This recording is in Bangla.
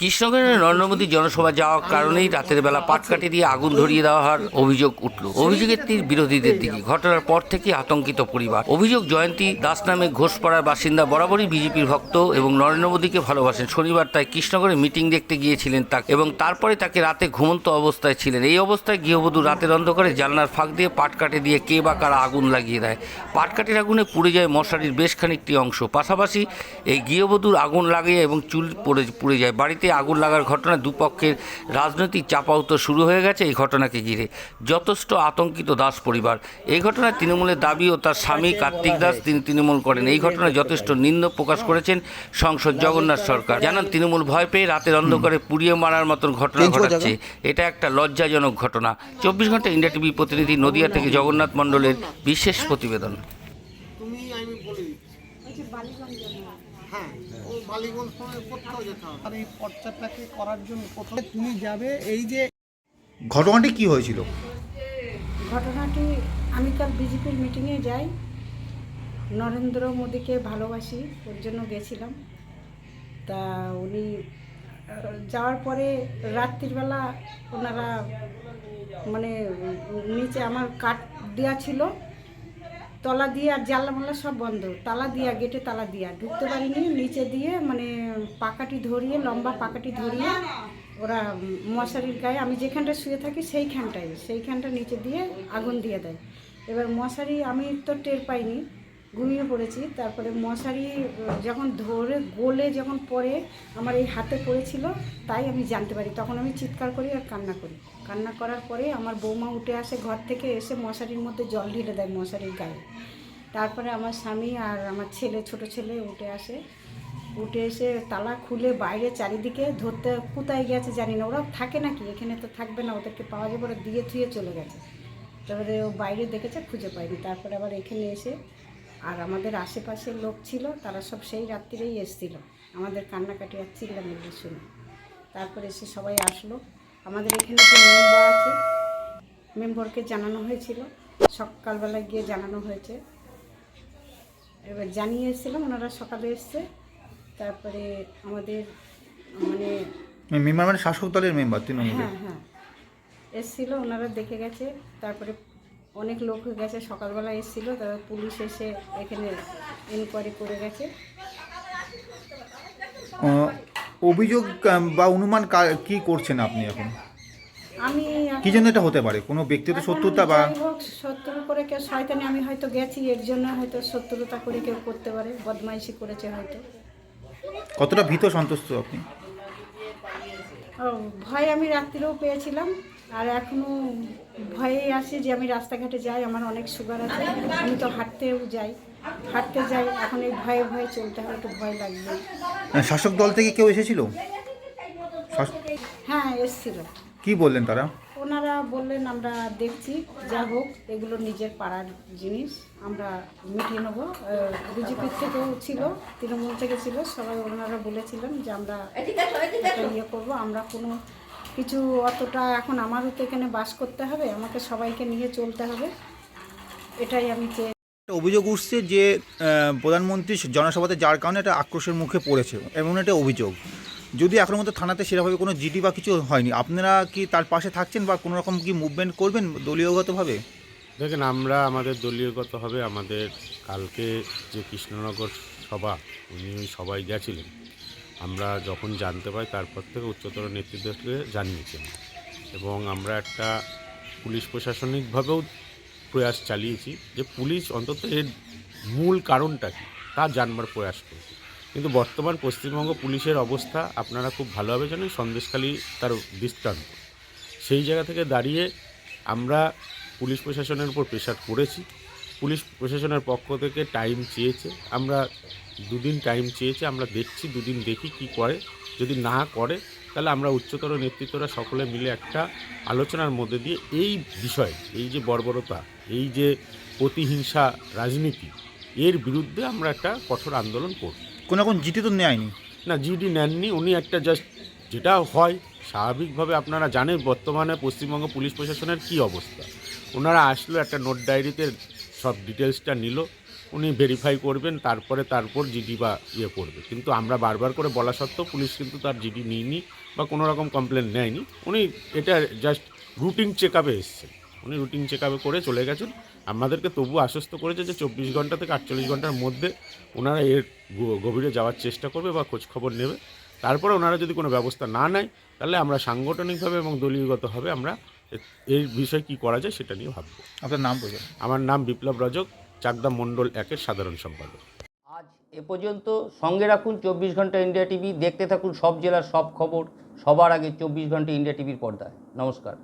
কৃষ্ণগঞ্জের নরেন্দ্র মোদী জনসভা যাওয়ার কারণেই রাতের বেলা পাটকাঠি দিয়ে আগুন ধরিয়ে দেওয়া হওয়ার অভিযোগ উঠল। অভিযোগের তীর বিরোধীদের দিকে। ঘটনার পর থেকে আতঙ্কিত পরিবার। অভিযোগ, জয়ন্তী দাস নামে ঘোষপাড়ার বাসিন্দা বরাবরই বিজেপির ভক্ত এবং নরেন্দ্র মোদীকে ভালোবাসেন। শনিবার তাই কৃষ্ণগড়ে মিটিং দেখতে গিয়েছিলেন তাকে এবং তারপরে তাকে রাতে ঘুমন্ত অবস্থায় ছিলেন। এই অবস্থায় গৃহবধূ রাতের অন্ধকারে জানলার ফাঁক দিয়ে পাটকাঠি দিয়ে কে বা কারা আগুন লাগিয়ে দেয়। পাটকাঠির আগুনে পুড়ে যায় মশারির বেশ খানিকটি অংশ। পাশাপাশি এই গৃহবধূর আগুন লাগিয়ে এবং চুল পড়ে পুড়ে যায়। বাড়িতে আগুন লাগার ঘটনা দুপক্ষের রাজনৈতিক চাপাউতো শুরু হয়ে গেছে এই ঘটনাকে ঘিরে। যথেষ্ট আতঙ্কিত দাস পরিবার। এই ঘটনায় তৃণমূলের দাবি ও তার স্বামী কার্তিক দাস তিনি তৃণমূল করেন। এই ঘটনায় যথেষ্ট নিন্দ প্রকাশ করেছেন সংসদ জগন্নাথ সরকার। জানান তৃণমূল ভয় পেয়ে রাতের অন্ধকারে পুড়িয়ে মারার মতন ঘটনা ঘটাচ্ছে। এটা একটা লজ্জাজনক ঘটনা। চব্বিশ ঘণ্টা ইন্ডিয়া টিভি প্রতিনিধি নদিয়া থেকে জগন্নাথ মণ্ডলের বিশেষ প্রতিবেদন তুমি আমি বলে দিচ্ছি হ্যাঁ ও বালিগঞ্জ কোথাও যেতে হবে? আর এই পর্চাটাকে করার জন্য প্রথমে তুমি যাবে এই যে ঘটনাটি কি হয়েছিল? ঘটনাটি আমি কাল বিজেপির মিটিংয়ে যাই। নরেন্দ্র মোদীকে ভালোবাসি ওর জন্য গেছিলাম। তা উনি যাওয়ার পরে রাত্রিবেলা ওনারা মানে নিচে আমার কাঠ দেওয়া ছিল। তলা দিয়ে আর জানলা মাল্লা সব বন্ধ। তালা দিয়া গেটে তালা দিয়া। ঢুকতে পারিনি, নিচে দিয়ে মানে পাকাটি ধরিয়ে, লম্বা পাকাটি ধরিয়ে ওরা মশারির গায়ে, আমি যেখানটা শুয়ে থাকি সেইখানটায়, সেইখানটা নিচে দিয়ে আগুন দিয়ে দেয়। এবার মশারি আমি তো টের পাইনি। ঘুমিয়ে পড়েছি। তারপরে মশারি যখন ধরে গোলে যখন পড়ে আমার এই হাতে পড়েছিল, তাই আমি জানতে পারি। তখন আমি চিৎকার করি আর কান্না করি। কান্না করার পরে আমার বৌমা উঠে আসে ঘর থেকে, এসে মশারির মধ্যে জল ঢেলে দেয় মশারির গায়ে। তারপরে আমার স্বামী আর আমার ছেলে, ছোট ছেলে উঠে আসে। উঠে এসে তালা খুলে বাইরে চারিদিকে ধরতে কোথায় গেছে জানি না। ওরা থাকে নাকি? এখানে তো থাকবে না, ওদেরকে পাওয়া যাবে, ওরা দিয়ে থুয়ে চলে গেছে। তারপরে ও বাইরে দেখেছে, খুঁজে পায়নি। তারপরে আবার এখানে এসে আর আমাদের আশেপাশের লোক ছিল তারা সব সেই রাত্রিরেই এসেছিল। আমাদের কান্নাকাটি আর চিল্লামিল্লি শুনে তারপরে এসে সবাই আসলো। আমাদের এখানে যে মেম্বার আছে মেম্বারকে জানানো হয়েছিল। সকালবেলা গিয়ে জানানো হয়েছে। এবার জানিয়ে এসেছিলাম ওনারা সকালে এসছে। তারপরে আমাদের মানে মেম্বার মানে শাসক দলের মেম্বার তৃণমূলের? হ্যাঁ হ্যাঁ। এসছিল ওনারা দেখে গেছে। তারপরে অনেক লোক গেছে সকালবেলা এসছিল তারপর পুলিশ এসে এখানে ইনকোয়ারি করে গেছে। অভিযোগ বা অনুমান কা- করছেন আপনি এখন? আমি কি জন্য এটা হতে পারে? কোনো ব্যক্তিগত শত্রুতা বা শত্রু করে কেউ শয়তানি আমি হয়তো গেছি এর জন্য হয়তো শত্রুতা করে কেউ করতে পারে বদমাইশি করেছে হয়তো। কতটা ভীত সন্তুষ্ট আপনি? ভয় আমি রাত্রিরেও পেয়েছিলাম আর এখনও ভয়ে আসে যে আমি রাস্তাঘাটে যাই আমার অনেক সুগার আছে আমি তো হাঁটতেও যাই হাঁটতে যাই এখন এই ভয়ে ভয়ে চলতে হয় একটু ভয় লাগবে। আহ, শাসক দল থেকে কেউ এসেছিল? হ্যাঁ এসেছিল। কি বললেন তারা? ওনারা বললেন আমরা দেখছি যা হোক এগুলো নিজের পাড়ার জিনিস। আমরা মিটিয়ে নেব। বিজেপির থেকেও ছিল তৃণমূল থেকে ছিল সবাই ওনারা বলেছিলেন যে আমরা একটা ইয়ে করব। আমরা কোনো কিছু অতটা এখন আমারও তো এখানে বাস করতে হবে আমাকে সবাইকে নিয়ে চলতে হবে। এটাই আমি চেয়ে একটা অভিযোগ উঠছে যে প্রধানমন্ত্রী জনসভাতে যার কারণে একটা আক্রোশের মুখে পড়েছে এমন একটা অভিযোগ। যদি এখনও মতো থানাতে সেরকমভাবে কোনো জিডি বা কিছু হয়নি, আপনারা কি তার পাশে থাকছেন বা কোনো রকম কি মুভমেন্ট করবেন দলীয়গতভাবে? দেখেন, আমরা আমাদের দলীয়গতভাবে আমাদের কালকে যে কৃষ্ণনগর সভা, উনি ওই সবাই গেছিলেন। আমরা যখন জানতে পাই, তারপর থেকে উচ্চতর নেতৃত্বকে জানিয়েছি আমরা। এবং আমরা একটা পুলিশ প্রশাসনিকভাবেও প্রয়াস চালিয়েছি যে পুলিশ অন্তত এর মূল কারণটা কী, তা জানবার প্রয়াস করেছে। কিন্তু বর্তমান পশ্চিমবঙ্গ পুলিশের অবস্থা আপনারা খুব ভালোভাবে জানেন, সন্দেশখালী তার দৃষ্টান্ত। সেই জায়গা থেকে দাঁড়িয়ে আমরা পুলিশ প্রশাসনের উপর প্রেশার করেছি। পুলিশ প্রশাসনের পক্ষ থেকে টাইম চেয়েছে, আমরা দুদিন টাইম চেয়েছে, আমরা দেখছি, দুদিন দেখি কি করে। যদি না করে, তাহলে আমরা উচ্চতর নেতৃত্বরা সকলে মিলে একটা আলোচনার মধ্যে দিয়ে এই বিষয়, এই যে বর্বরতা, এই যে প্রতিহিংসা রাজনীতি, এর বিরুদ্ধে আমরা একটা কঠোর আন্দোলন করব। কোনো এখন জিডি তো নেয়নি। না জিডি নেননি। উনি একটা জাস্ট যেটা হয়, স্বাভাবিকভাবে আপনারা জানেন বর্তমানে পশ্চিমবঙ্গ পুলিশ প্রশাসনের কি অবস্থা। ওনারা আসলো, একটা নোট ডায়েরিতে সব ডিটেলসটা নিল। উনি ভেরিফাই করবেন, তারপরে তারপর জিডি বা ইয়ে করবে। কিন্তু আমরা বারবার করে বলা সত্ত্বেও পুলিশ কিন্তু তার জিডি নিইনি বা কোনো রকম কমপ্লেন নেয়নি। উনি এটা জাস্ট রুটিন চেক আপে এসছেন। উনি রুটিন চেক আপে করে চলে গেছেন। আমাদেরকে তবু আশ্বস্ত করেছে যে চব্বিশ ঘণ্টা থেকে আটচল্লিশ ঘণ্টার মধ্যে ওনারা এর গভীরে যাওয়ার চেষ্টা করবে বা খোঁজ খবর নেবে। তারপরে ওনারা যদি কোনো ব্যবস্থা না নেয় তাহলে আমরা সাংগঠনিকভাবে এবং দলীয়গতভাবে আমরা এর বিষয়ে কী করা যায় সেটা নিয়ে ভাববো। আপনার নাম বলছেন আমার নাম বিপ্লব রজক চাকদা মণ্ডল একের সাধারণ সম্পাদক। আজ এ পর্যন্ত সঙ্গে রাখুন চব্বিশ ঘণ্টা ইন্ডিয়া টিভি দেখতে থাকুন সব জেলার সব খবর সবার আগে চব্বিশ ঘণ্টা ইন্ডিয়া টিভির পর্দায়। নমস্কার।